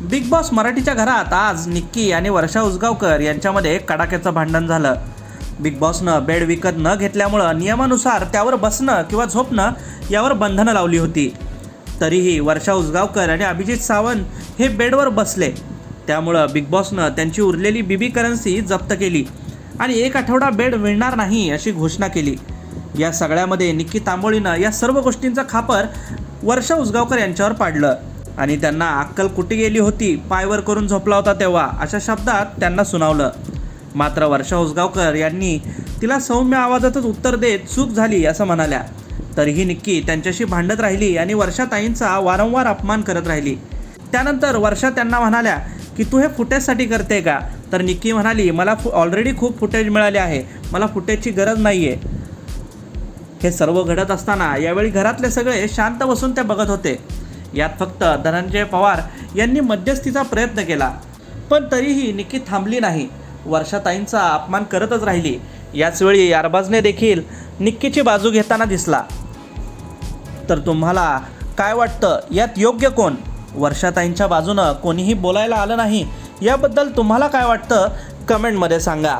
Big boss मराठीच्या घरात आज निक्की आणि वर्षा उसगावकर यांच्यामध्ये कडाक्याचं भांडण झालं. बिग बॉसनं बेड विकत न घेतल्यामुळं नियमानुसार त्यावर बसणं किंवा झोपणं यावर बंधनं लावली होती. तरीही वर्षा उसगावकर आणि अभिजित सावंत हे बेडवर बसले. त्यामुळं बिग बॉसनं त्यांची उरलेली बीबी करन्सी जप्त केली आणि एक आठवडा बेड मिळणार नाही अशी घोषणा केली. या सगळ्यामध्ये निक्की तांबोळीनं या सर्व गोष्टींचं खापर वर्षा उसगावकर यांच्यावर पाडलं. आणि त्यांना अक्कल कुठे गेली होती पायवर करून झोपला होता तेव्हा अशा शब्दात त्यांना सुनावलं. मात्र वर्षा उसगावकर यांनी तिला सौम्य आवाजातच उत्तर देत चूक झाली असं म्हणाल्या. तरीही निक्की त्यांच्याशी भांडत राहिली आणि वर्षाताईंचा वारंवार अपमान करत राहिली. त्यानंतर वर्षा त्यांना म्हणाल्या की तू हे फुटेजसाठी करते का? तर निक्की म्हणाली मला फु ऑलरेडी खूप फुटेज मिळाले आहे. मला फुटेजची गरज नाही आहे हे सर्व घडत असताना यावेळी घरातले सगळे शांत बसून ते बघत होते. यात फक्त धनंजय पवार यांनी मध्यस्थीचा प्रयत्न केला. पण तरीही निक्की थांबली नाही. वर्षाताईंचा अपमान करतच राहिली. याचवेळी अरबाजने देखील निक्कीची बाजू घेताना दिसला. तर तुम्हाला काय वाटतं? यात योग्य कोण? वर्षाताईंच्या बाजूनं कोणीही बोलायला आलं नाही. याबद्दल तुम्हाला काय वाटतं? कमेंटमध्ये सांगा.